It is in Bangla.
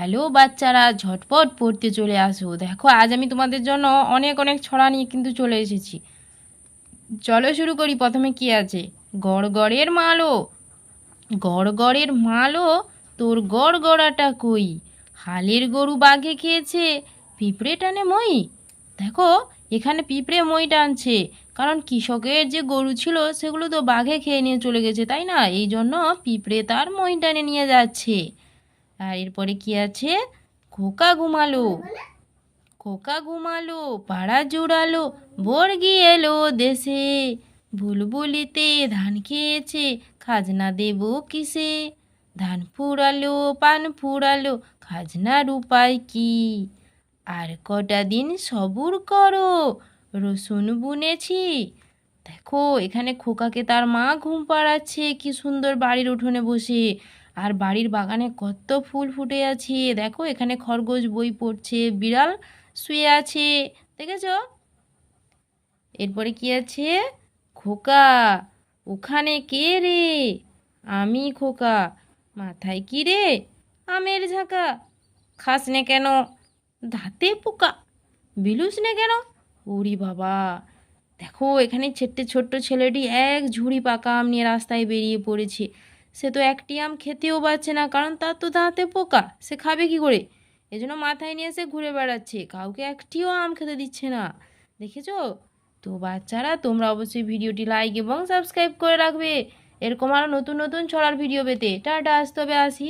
হ্যালো বাচ্চারা, ঝটপট পড়তে চলে আসো। দেখো, আজ আমি তোমাদের জন্য অনেক অনেক ছড়া নিয়ে কিন্তু চলে এসেছি। চলো শুরু করি, প্রথমে কি আছে? গড়গড়ের মালো। গড়গড়ের মালো, তোর গড়গড়াটা কই? হালের গরু বাঘে খেয়েছে, পিঁপড়ে টানে মই। দেখো, এখানে পিঁপড়ে মই টানছে। কারণ কৃষকের যে গরু ছিল, সেগুলো তো বাঘে খেয়ে নিয়ে চলে গেছে, তাই না? এই জন্য পিঁপড়ে তার মই টানে নিয়ে যাচ্ছে। আর এরপরে কি আছে? খোকা ঘুমালো। খোকা ঘুমালো, পাড়া জোড়ালো, বর্গি এলো দেশে। বুলবুলিতে ধান খেয়েছে, খাজনা দেব কিসে? ধান ফুরালো, পান ফুরালো, খাজনার উপায় কি? আর কটা দিন সবুর করো, রসুন বুনেছি। দেখো, এখানে খোকাকে তার মা ঘুম পাড়াচ্ছে, কি সুন্দর বাড়ির উঠোনে বসে। আর বাড়ির বাগানে কত ফুল ফুটে আছে। দেখো, এখানে খরগোশ বই পড়ছে, বিড়াল শুয়ে আছে, দেখেছ? এরপরে কি আছে? খোকা। ওখানে কে রে? আমি খোকা। মাথায় কি রে? আমের ঝাঁকা। খাস নে কেন? দাঁতে পোকা। বিলুস নে কেন? ওরি বাবা। দেখো, এখানে ছোট্ট ছোট্ট ছেলেটি এক ঝুড়ি পাকা আম নিয়ে রাস্তায় বেরিয়ে পড়েছে। সে তো একটি আম খেতেও পারছে না, কারণ তার তো দাঁতে পোকা। সে খাবে কি করে? এজন্য মাথায় নিয়ে এসে ঘুরে বেড়াচ্ছে। কাউকে একটিও আম খেতে দিচ্ছে না। দেখেছ? তো বাচ্চারা, তোমরা অবশ্যই ভিডিওটি লাইক এবং সাবস্ক্রাইব করে রাখবে। এরকম আরও নতুন নতুন ছড়ার ভিডিও পেতে। টাটা আসতে হবে আসি।